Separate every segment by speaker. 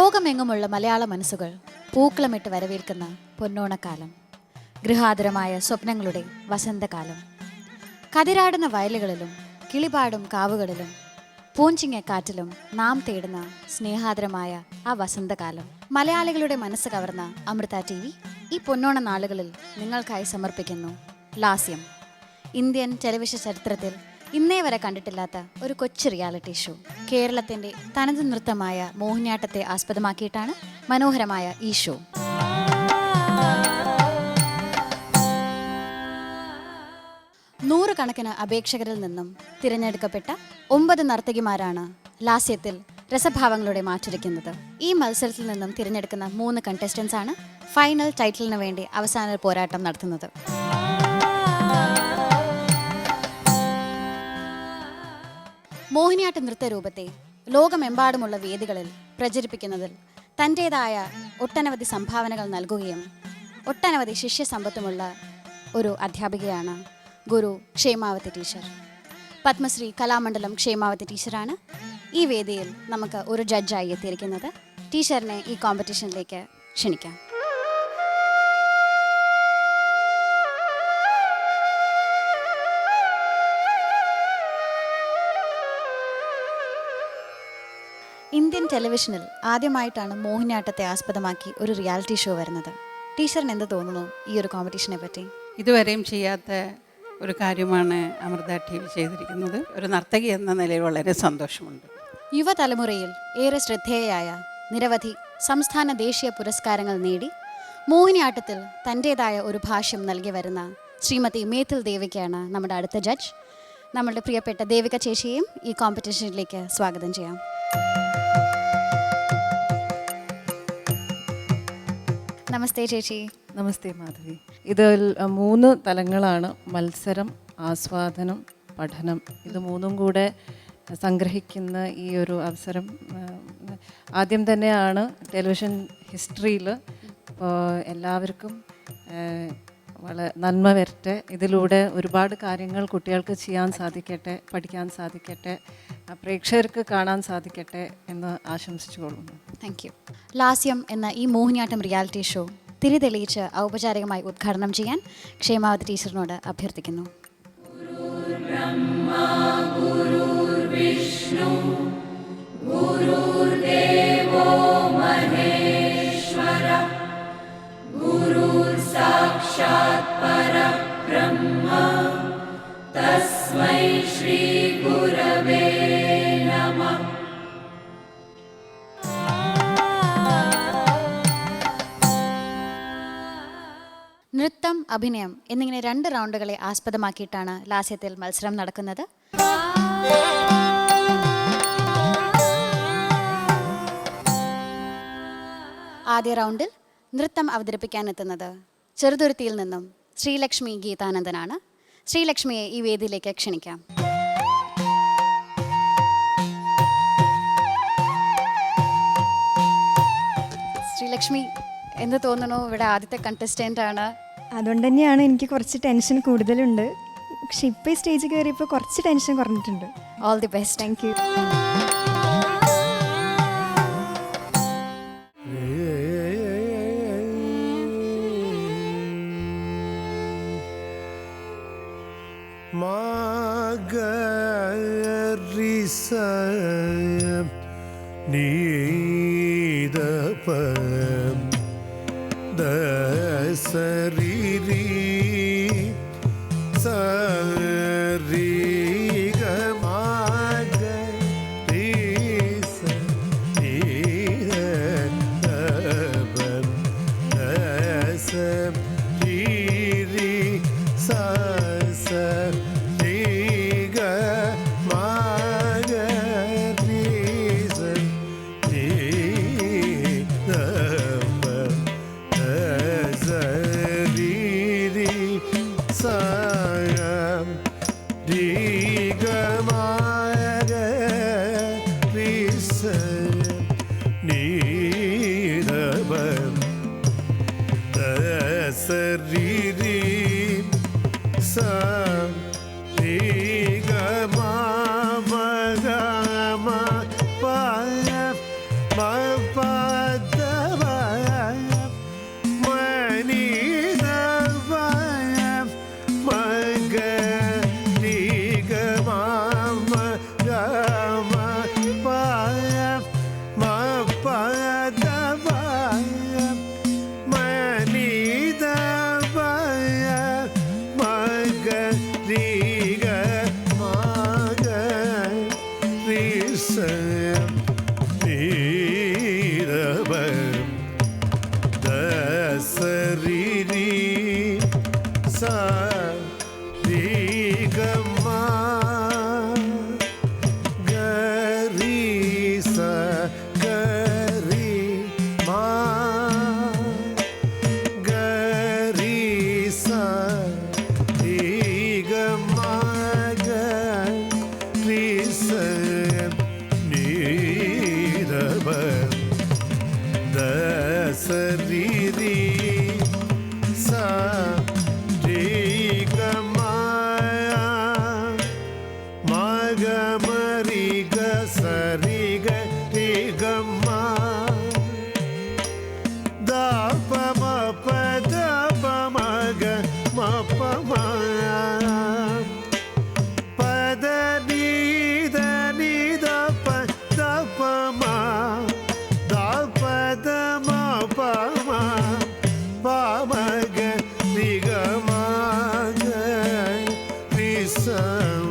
Speaker 1: ലോകമെങ്ങുമുള്ള മലയാള മനസ്സുകൾ പൂക്കളമിട്ട് വരവേൽക്കുന്ന പൊന്നോണക്കാലം ഗൃഹാതുരമായ സ്വപ്നങ്ങളുടെ വസന്തകാലം. കതിരാടുന്ന വയലുകളിലും കിളിപാടും കാവുകളിലും പൂഞ്ചിങ്ങ കാറ്റിലും നാം തേടുന്ന സ്നേഹാദരമായ ആ വസന്തകാലം. മലയാളികളുടെ മനസ്സ് കവർന്ന അമൃത ടി വി ഈ പൊന്നോണ നാളുകളിൽ നിങ്ങൾക്കായി സമർപ്പിക്കുന്നു. ലാസ്യം. ഇന്ത്യൻ ടെലിവിഷൻ ചരിത്രത്തിൽ ഇന്നേ വരെ കണ്ടിട്ടില്ലാത്ത ഒരു കൊച്ചു റിയാലിറ്റി ഷോ കേരളത്തിന്റെ തനത് നൃത്തമായ മോഹിനിയാട്ടത്തെ ആസ്പദമാക്കിയിട്ടാണ് മനോഹരമായ ഈ ഷോ നൂറുകണക്കിന് അപേക്ഷകരിൽ നിന്നും തിരഞ്ഞെടുക്കപ്പെട്ട ഒമ്പത് നർത്തകിമാരാണ് ലാസ്യത്തിൽ രസഭാവങ്ങളുടെ മാറ്റിരിക്കുന്നത്. ഈ മത്സരത്തിൽ നിന്നും തിരഞ്ഞെടുക്കുന്ന മൂന്ന് കണ്ടസ്റ്റൻസ് ആണ് ഫൈനൽ ടൈറ്റിലിന് വേണ്ടി അവസാന പോരാട്ടം നടത്തുന്നത്. മോഹിനിയാട്ട നൃത്തരൂപത്തെ ലോകമെമ്പാടുമുള്ള വേദികളിൽ പ്രചരിപ്പിക്കുന്നതിൽ തന്റേതായ ഒട്ടനവധി സംഭാവനകൾ നൽകുകയും ഒട്ടനവധി ശിഷ്യസമ്പത്തുമുള്ള ഒരു അധ്യാപികയാണ് ഗുരു ക്ഷേമാവതി ടീച്ചർ. പത്മശ്രീ കലാമണ്ഡലം ക്ഷേമാവതി ടീച്ചറാണ് ഈ വേദിയിൽ നമുക്ക് ഒരു ജഡ്ജായി എത്തിയിരിക്കുന്നത്. ടീച്ചറിനെ ഈ കോമ്പറ്റീഷനിലേക്ക് ക്ഷണിക്കാം. ഇന്ത്യൻ ടെലിവിഷനിൽ ആദ്യമായിട്ടാണ് മോഹിനിയാട്ടത്തെ ആസ്പദമാക്കി ഒരു റിയാലിറ്റി ഷോ വരുന്നത്. ടീച്ചറിന് എന്ത് തോന്നുന്നു ഈ ഒരു കോമ്പറ്റീഷനെ പറ്റി?
Speaker 2: ഇതുവരെയും ചെയ്യാത്ത ഒരു കാര്യമാണ് അമൃത ടി വി ചെയ്തിരിക്കുന്നത്. ഒരു നർത്തകി എന്ന നിലയിൽ വളരെ സന്തോഷമുണ്ട്.
Speaker 1: യുവതലമുറയിൽ ഏറെ ശ്രദ്ധേയയായ നിരവധി സംസ്ഥാന ദേശീയ പുരസ്കാരങ്ങൾ നേടി മോഹിനിയാട്ടത്തിൽ തന്റേതായ ഒരു ഭാഷ്യം നൽകി വരുന്ന ശ്രീമതി മേത്തിൽ ദേവികയാണ് നമ്മുടെ അടുത്ത ജഡ്ജ് നമ്മളുടെ പ്രിയപ്പെട്ട ദേവിക ചേച്ചിയെയും ഈ കോമ്പറ്റീഷനിലേക്ക് സ്വാഗതം ചെയ്യാം. നമസ്തേ ചേച്ചി.
Speaker 3: നമസ്തേ മാധവി. ഇത് മൂന്ന് തലങ്ങളാണ് മത്സരം ആസ്വാദനം പഠനം. ഇത് മൂന്നും കൂടെ സംഗ്രഹിക്കുന്ന ഈ ഒരു അവസരം ആദ്യം തന്നെയാണ് ടെലിവിഷൻ ഹിസ്റ്ററിയിൽ എല്ലാവർക്കും ആഹ്, വള നന്മ വരട്ടെ. ഇതിലൂടെ ഒരുപാട് കാര്യങ്ങൾ കുട്ടികൾക്ക് ചെയ്യാൻ സാധിക്കട്ടെ പഠിക്കാൻ സാധിക്കട്ടെ പ്രേക്ഷകർക്ക് കാണാൻ സാധിക്കട്ടെ എന്ന് ആശംസിച്ചുകൊള്ളുന്നു.
Speaker 1: താങ്ക് യു ലാസ്യം എന്ന ഈ മോഹിനിയാട്ടം റിയാലിറ്റി ഷോ തിരിതെളിയിച്ച് ഔപചാരികമായി ഉദ്ഘാടനം ചെയ്യാൻ ക്ഷേമാവതി ടീച്ചറിനോട് അഭ്യർത്ഥിക്കുന്നു. നൃത്തം അഭിനയം എന്നിങ്ങനെ രണ്ട് റൗണ്ടുകളെ ആസ്പദമാക്കിയിട്ടാണ് ലാസ്യത്തിൽ മത്സരം നടക്കുന്നത്. ആദ്യ റൗണ്ടിൽ നൃത്തം അവതരിപ്പിക്കാൻ എത്തുന്നത് ചെറുതുരുത്തിയിൽ നിന്നും ശ്രീലക്ഷ്മി ഗീതാനന്ദനാണ്. ശ്രീലക്ഷ്മിയെ ഈ വേദിയിലേക്ക് ക്ഷണിക്കാം. ശ്രീലക്ഷ്മി എന്ന് തോന്നുന്നു ഇവിടെ ആദ്യത്തെ കണ്ടസ്റ്റന്റ് ആണ്?
Speaker 4: അതുകൊണ്ട് തന്നെയാണ് എനിക്ക് കുറച്ച് ടെൻഷൻ കൂടുതലുണ്ട്. പക്ഷെ ഇപ്പോൾ ഈ സ്റ്റേജിൽ കയറിയപ്പോൾ കുറച്ച് ടെൻഷൻ കുറഞ്ഞിട്ടുണ്ട്. All the best thank you ser sevsem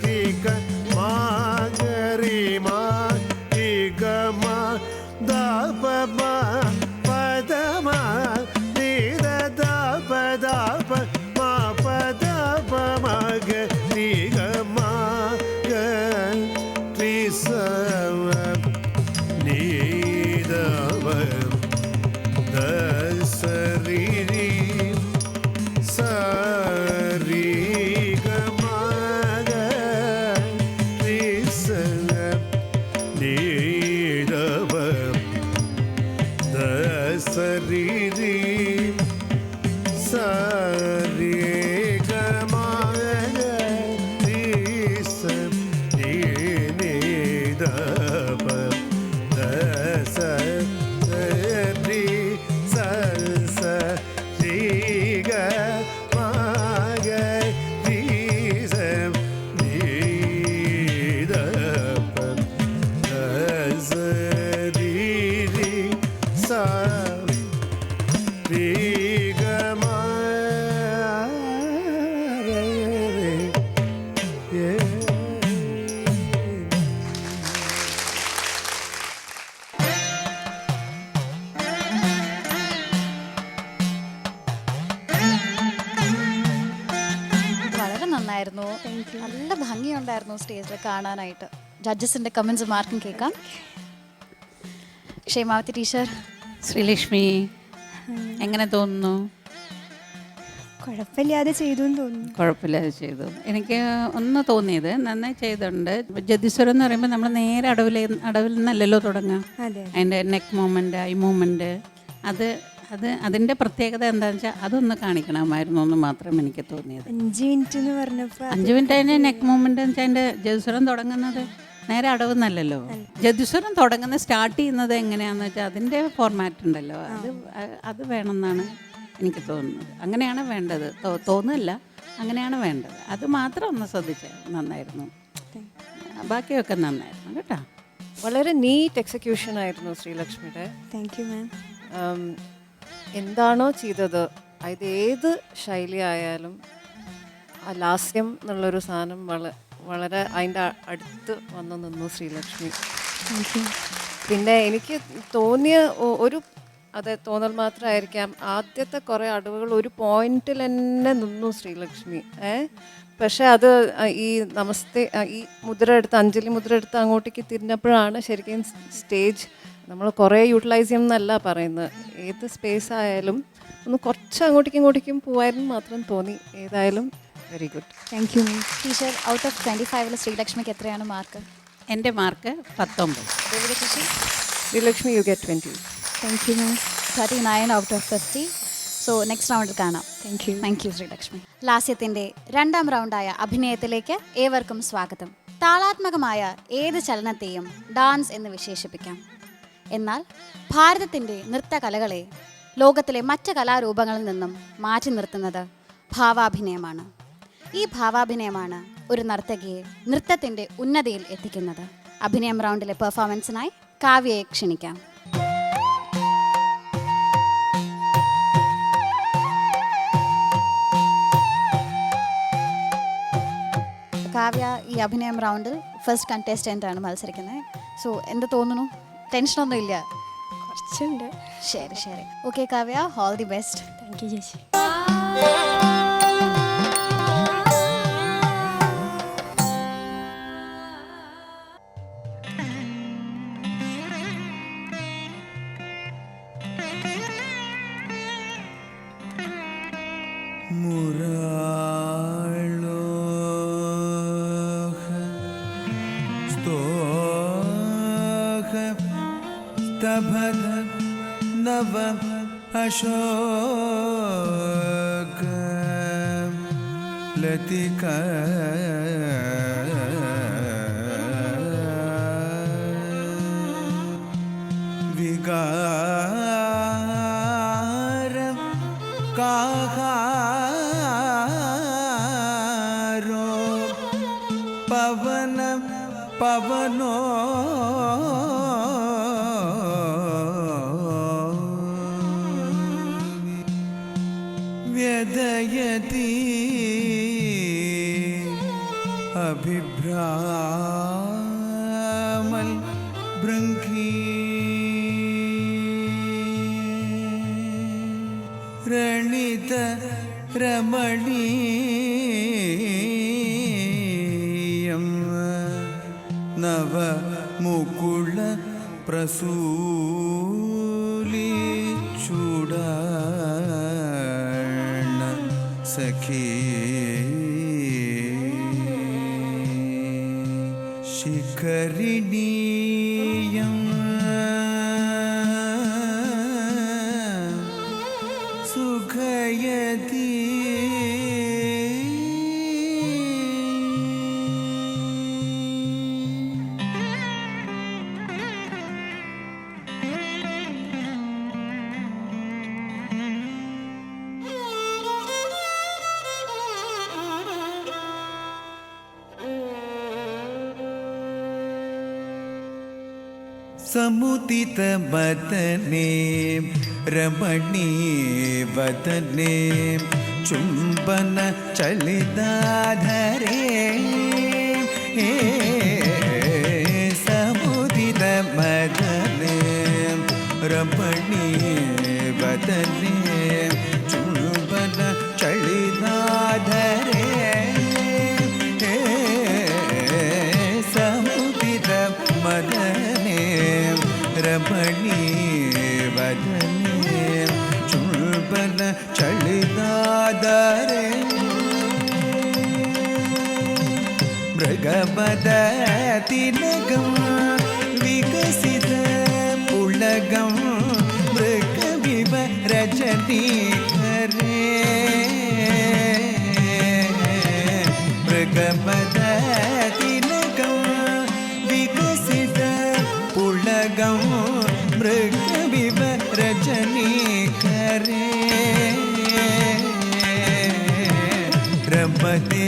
Speaker 4: Tika,
Speaker 1: Majari നന്നായിരുന്നു നല്ല ഭംഗിയുണ്ടായിരുന്നു സ്റ്റേജിൽ കാണാനായിട്ട്. ജഡ്ജസിന്റെ കമന്റ്സ് മാർക്കും കേൾക്കാം. ക്ഷേമാവതി ടീച്ചർ
Speaker 2: ശ്രീലക്ഷ്മി എങ്ങനെ തോന്നുന്നു?
Speaker 5: കുഴപ്പമില്ലാതെ ചെയ്തു എന്ന് തോന്നുന്നു.
Speaker 2: കുഴപ്പമില്ലാതെ ചെയ്തു. എനിക്ക് ഒന്ന് തോന്നിയത് നന്നായി ചെയ്തിട്ടുണ്ട്. ജതിസ്വരം എന്ന് പറയുമ്പോൾ നമ്മൾ നേരെ അടവിൽ അടവിൽ നിന്നല്ലല്ലോ തുടങ്ങാം
Speaker 5: അതെ.
Speaker 2: അതിന്റെ നെക്ക് മൂവ്മെന്റ് ഐ മൂവ്മെന്റ് അത് അത് അതിന്റെ പ്രത്യേകത എന്താണെന്ന് വെച്ചാൽ അതൊന്ന് കാണിക്കണമായിരുന്നു എന്ന് മാത്രം എനിക്ക് തോന്നിയത്.
Speaker 5: അഞ്ച് മിനിറ്റ് എന്ന് പറഞ്ഞപ്പോൾ
Speaker 2: അഞ്ച് മിനിറ്റ് അതിന്റെ നെക്ക് മൂവ്മെന്റ് എന്ന് വെച്ചാൽ അതിന്റെ ജതിസ്വരം തുടങ്ങുന്നത് നേരെ അടവ് ജതുസ്വരം തുടങ്ങുന്നത് സ്റ്റാർട്ട് ചെയ്യുന്നത് എങ്ങനെയാണെന്ന് വെച്ചാൽ അതിന്റെ ഫോർമാറ്റ് ഉണ്ടല്ലോ. അത് അത് വേണമെന്നാണ് എനിക്ക് തോന്നുന്നത്. അങ്ങനെയാണ് വേണ്ടത്. തോന്നുന്നില്ല. അങ്ങനെയാണ് വേണ്ടത്. അത് മാത്രം ഒന്ന് ശ്രദ്ധിച്ചാൽ നന്നായിരുന്നു. ബാക്കിയൊക്കെ നന്നായിരുന്നു കേട്ടോ.
Speaker 3: വളരെ നീറ്റ് എക്സിക്യൂഷൻ ആയിരുന്നു ശ്രീലക്ഷ്മിയുടെ.
Speaker 5: Thank you
Speaker 3: ma'am. എന്താണോ ചെയ്തത് അത് ഏത് ശൈലി ആയാലും ആ ലാസ്യം എന്നുള്ളൊരു സാധനം വള വളരെ അതിന്റെ അടുത്ത് വന്നു നിന്നു ശ്രീലക്ഷ്മി. പിന്നെ എനിക്ക് തോന്നിയ ഒരു അതെ തോന്നൽ മാത്രമായിരിക്കാം. ആദ്യത്തെ കുറേ അടവുകൾ ഒരു പോയിന്റിൽ തന്നെ നിന്നു ശ്രീലക്ഷ്മി. ഏ? പക്ഷെ അത് ഈ നമസ്തേ ഈ മുദ്ര എടുത്ത് അഞ്ജലി മുദ്ര എടുത്ത് അങ്ങോട്ടേക്ക് തിരിഞ്ഞപ്പോഴാണ് ശരിക്കും സ്റ്റേജ് നമ്മൾ കുറേ യൂട്ടിലൈസ് ചെയ്യുന്നല്ല പറയുന്നത്. ഏത് സ്പേസ് ആയാലും ഒന്ന് കുറച്ച് അങ്ങോട്ടേക്കും ഇങ്ങോട്ടേക്കും പോവായിരുന്നു മാത്രം തോന്നി. ഏതായാലും very
Speaker 5: good thank you
Speaker 1: teacher out of twenty ഫൈവിൽ ശ്രീലക്ഷ്മിക്ക് എത്രയാണ് മാർക്ക്
Speaker 2: എന്റെ മാർക്ക് പത്തൊമ്പത്.
Speaker 3: Sreelakshmi you get
Speaker 5: twenty thank you
Speaker 1: thirty nine out of fifty so next റൗണ്ടിൽ കാണാം.
Speaker 5: താങ്ക് യു
Speaker 1: താങ്ക് യു ശ്രീലക്ഷ്മി. ലാസ്യത്തിന്റെ രണ്ടാം റൗണ്ടായ അഭിനയത്തിലേക്ക് ഏവർക്കും സ്വാഗതം. താളാത്മകമായ ഏത് ചലനത്തെയും ഡാൻസ് എന്ന് വിശേഷിപ്പിക്കാം. എന്നാൽ ഭാരതത്തിന്റെ നൃത്തകലകളെ ലോകത്തിലെ മറ്റ് കലാരൂപങ്ങളിൽ നിന്നും മാറ്റി നിർത്തുന്നത് ഭാവാഭിനയമാണ്. ഈ ഭാവാഭിനയമാണ് ഒരു നർത്തകിയെ നൃത്തത്തിന്റെ ഉന്നതിയിൽ എത്തിക്കുന്നത്. അഭിനയം റൗണ്ടിലെ പെർഫോമൻസിനായി കാവ്യയെ ക്ഷണിക്കാം. കാവ്യ ഈ അഭിനയം റൗണ്ടിൽ ഫസ്റ്റ് കണ്ടസ്റ്റന്റ് ആണ് മത്സരിക്കുന്നത്. സോ എന്ത് തോന്നുന്നു? ടെൻഷനൊന്നും ഇല്ല
Speaker 5: കുറച്ചുണ്ട്.
Speaker 1: ശരി ശരി. Okay Kavya all the best
Speaker 5: thank you ചേച്ചി.
Speaker 6: रणित रमणीयं नव मुकुल प्रसूली चूडाण सखी शिखरिणीयम् समुदित वदने रमणीय वदने चुम्बन चलिदाधरे समुदित वदने रमणी वदने। മൃഗപദതിലകം വികസിത ഉലകം മൃഗവിവരചതി മൃഗപദതിലകം വികസിത ഉലകം മൃഗവിവരചനീ കരേ രമതേ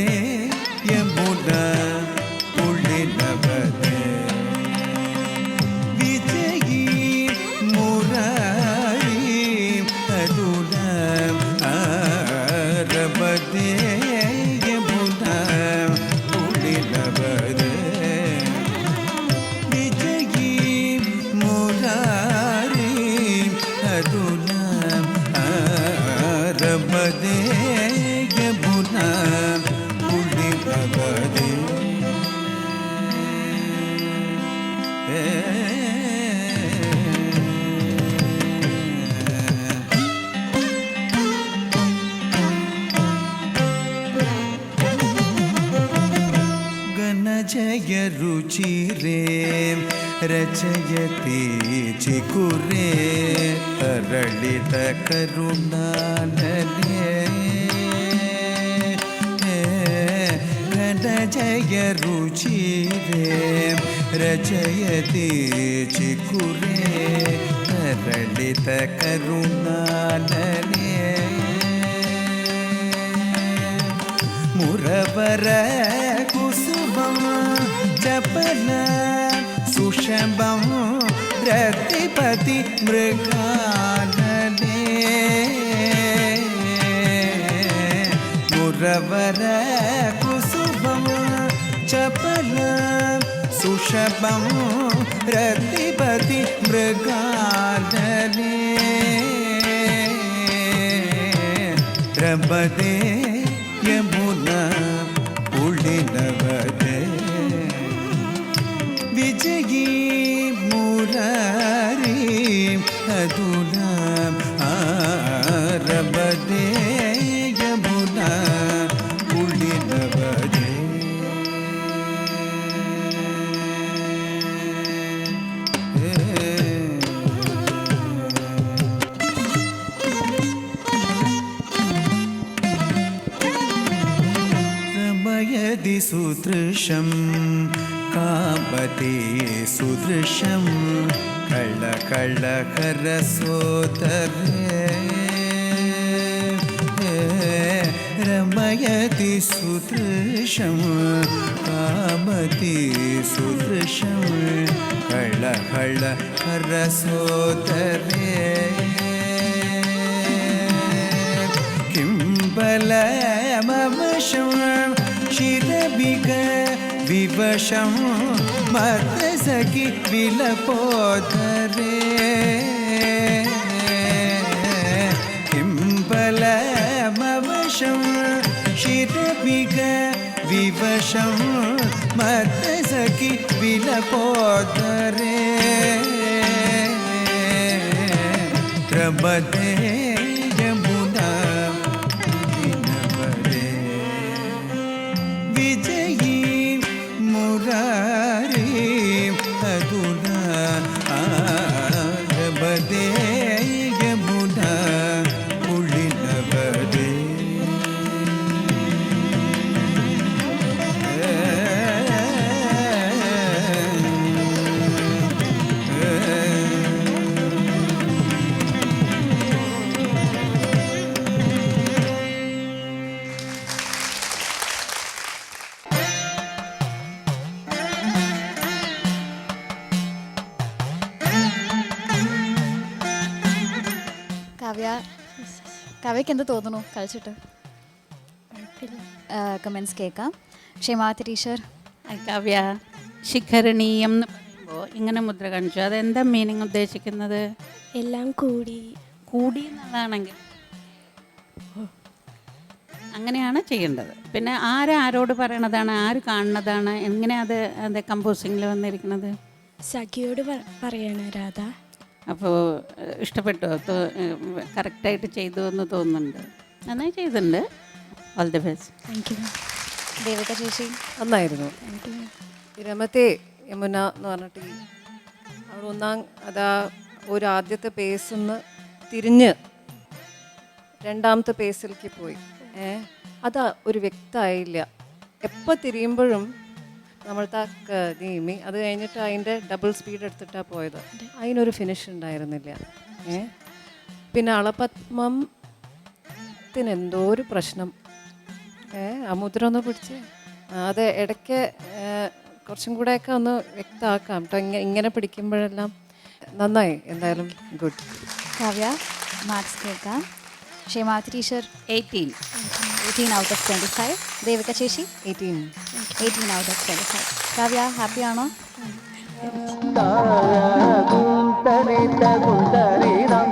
Speaker 6: रुचिरे रचयति चिकुरे अरळित करुणानले जय रुचिरे रचयति चिकुरे तरलितकरुणालने मुरवर कुसुमं चपल सुषभं रतिपति मृगानने। मुरवर कुसुमं चपल सुषभं रतिपति रमयति सुदृशं कामति सुदृशं कळकळकरसोदरे किं बलमवशं शिरबिग विवशं मत्सखि विलपोदरे विवशं मत्सखि विलपोदरे रमते
Speaker 1: കാവ്യക്ക് എന്ത് തോന്നുന്നു? കളിച്ചിട്ട് കമൻസ് കേൾക്കാം. ക്ഷേമാവതി ടീച്ചർ
Speaker 2: ഐ കാവ്യ. ശിഖരണീയം എന്ന് പറയുമ്പോൾ ഇങ്ങനെ മുദ്ര കാണിച്ചു. അതെന്താ മീനിങ് ഉദ്ദേശിക്കുന്നത്?
Speaker 7: എല്ലാം കൂടി.
Speaker 2: കൂടി എന്നുള്ളതാണെങ്കിൽ അങ്ങനെയാണ് ചെയ്യേണ്ടത്. പിന്നെ ആരാരോട് പറയണതാണ് ആര് കാണുന്നതാണ് എങ്ങനെ അത് അത് കമ്പോസിങ്ങിൽ വന്നിരിക്കുന്നത്
Speaker 7: സഖിയോട് പറയാണ് രാധ.
Speaker 2: അപ്പോൾ ഇഷ്ടപ്പെട്ടോ. കറക്റ്റായിട്ട് ചെയ്തു എന്ന് തോന്നുന്നുണ്ട്. നന്നായി ചെയ്തിട്ടുണ്ട്. All the best
Speaker 7: thank you
Speaker 1: Devika ചേച്ചി.
Speaker 3: നന്നായിരുന്നു. രമത്തെ യമുന എന്ന് പറഞ്ഞിട്ട് അവൾ അവിടെ ഒന്നാം അതാ ഒരു ആദ്യത്തെ പേസിന്ന് തിരിഞ്ഞ് രണ്ടാമത്തെ പേസിലേക്ക് പോയി. ഏ അതാ ഒരു വ്യക്തമായില്ല. എപ്പോൾ തിരിയുമ്പോഴും നമ്മളുടെ നീമി അത് കഴിഞ്ഞിട്ട് അതിന്റെ ഡബിൾ സ്പീഡ് എടുത്തിട്ടാണ് പോയത്. അതിനൊരു ഫിനിഷ് ഉണ്ടായിരുന്നില്ല. ഏ? പിന്നെ അളപത്മത്തിന് എന്തോ ഒരു പ്രശ്നം. ഏ ആ മുദ്ര ഒന്ന് പിടിച്ച്. അത് ഇടയ്ക്ക് കുറച്ചും കൂടെയൊക്കെ ഒന്ന് വ്യക്തമാക്കാം കേട്ടോ ഇങ്ങനെ ഇങ്ങനെ പിടിക്കുമ്പോഴെല്ലാം നന്നായി. എന്തായാലും ഗുഡ്
Speaker 1: കാവ്യ മാർക്സ് കേൾക്കാം. Kshemavathi teacher
Speaker 2: eighteen
Speaker 1: eighteen out of twenty five Devika ചേച്ചി
Speaker 3: eighteen
Speaker 1: eighteen out of twenty five Kavya ഹാപ്പിയാണോ
Speaker 8: തരിത കുന്തരിതം